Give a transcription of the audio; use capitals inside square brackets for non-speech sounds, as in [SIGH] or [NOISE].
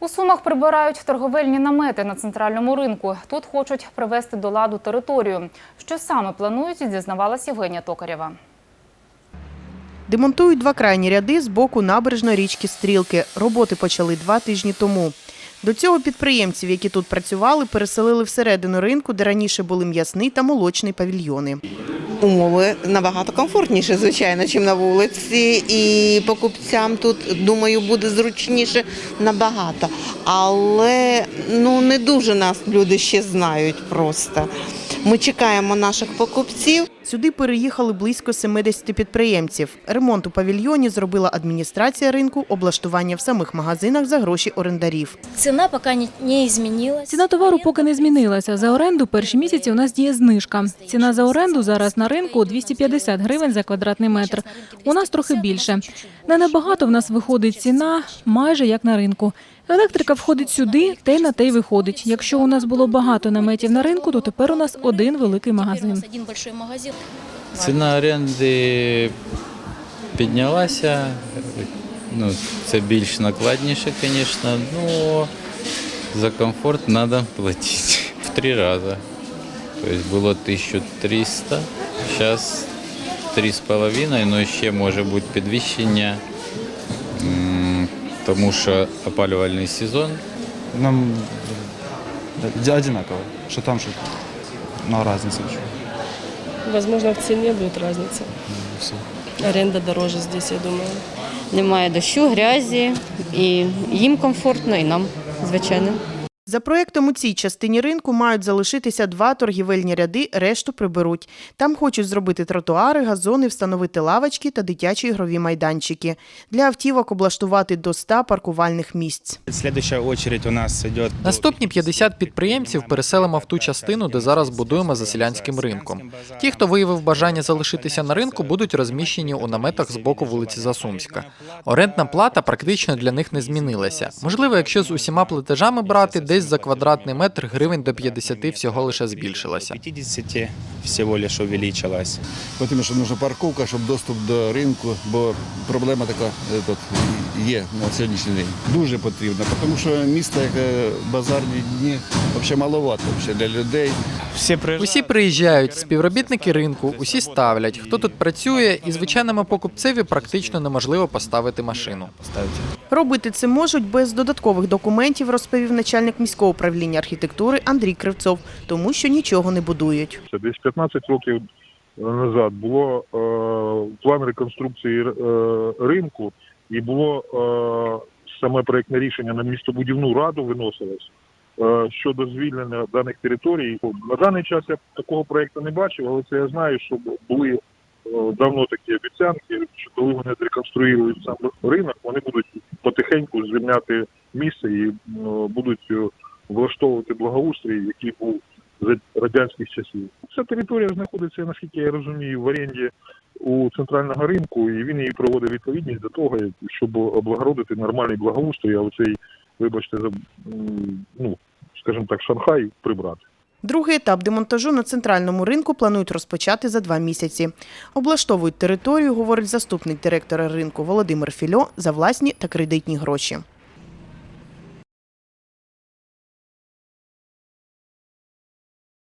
У Сумах прибирають торговельні намети на центральному ринку. Тут хочуть привести до ладу територію. Що саме планують, дізнавалась Євгенія Токарєва. Демонтують два крайні ряди з боку набережної річки Стрілки. Роботи почали два тижні тому. До цього підприємців, які тут працювали, переселили всередину ринку, де раніше були м'ясний та молочний павільйони. Умови набагато комфортніше, звичайно, ніж на вулиці. І покупцям тут, думаю, буде зручніше набагато. Але ну не дуже нас люди ще знають просто. Ми чекаємо наших покупців. Сюди переїхали близько 70 підприємців. Ремонт у павільйоні зробила адміністрація ринку, облаштування в самих магазинах за гроші орендарів. Ціна поки не, изменилась. Ціна товару поки не змінилася. За оренду перші місяці у нас діє знижка. Ціна за оренду зараз на ринку 250 гривень за квадратний метр. У нас трохи більше. Не набагато в нас виходить ціна, майже як на ринку. Електрика входить сюди, те й на те й виходить. Якщо у нас було багато наметів на ринку, то тепер у нас один великий магазин. Ціна оренди піднялася. Ну, це більш накладніше, звісно, але за комфорт треба платити [LAUGHS] в три рази. Тобто було 1300, зараз 3,5, але ще може бути підвищення, тому що опалювальний сезон. Нам одинаково, что там, что на разница. Возможно, в цене будет разница. Аренда дороже здесь, я думаю. Немає дощу, грязі, і їм комфортно, і нам, звичайно. За проєктом у цій частині ринку мають залишитися два торгівельні ряди, решту приберуть. Там хочуть зробити тротуари, газони, встановити лавочки та дитячі ігрові майданчики. Для автівок облаштувати до 100 паркувальних місць. Следующая очередь у нас идет. Наступні 50 підприємців переселимо в ту частину, де зараз будуємо за селянським ринком. Ті, хто виявив бажання залишитися на ринку, будуть розміщені у наметах з боку вулиці Засумська. Орендна плата практично для них не змінилася. Можливо, якщо з усіма платежами брати, десь за квадратний метр гривень до 50 всього лише збільшилася. 50 всего лишь увеличилась. Тому що нужна парковка, щоб доступ до ринку, бо проблема така е, тут є на сьогоднішній день. Дуже потрібна, тому що місто, як е, базарні дні, взагалі маловато для людей. Усі приїжджають, співробітники ринку, усі ставлять, хто тут працює, і звичайному покупцеві практично неможливо поставити машину. Робити це можуть без додаткових документів, розповів начальник міського управління архітектури Андрій Кривцов, тому що нічого не будують. Це десь 15 років назад було е, план реконструкції е, ринку, і було е, саме проєктне рішення на містобудівну раду виносилось щодо звільнення даних територій. На даний час я такого проєкту не бачив, але це я знаю, що були давно такі обіцянки, що коли вони реконструюють сам ринок, вони будуть потихеньку звільняти місце і будуть е, влаштовувати благоустрій, який був за радянських часів. Ця територія знаходиться, наскільки я розумію, в оренді у центрального ринку, і він її проводить відповідність до того, щоб облагородити нормальний благоустрій, а оцей, вибачте, за ну скажімо так, Шанхай прибрати. Другий етап демонтажу на центральному ринку планують розпочати за два місяці. Облаштовують територію, говорить заступник директора ринку Володимир Фільо, за власні та кредитні гроші.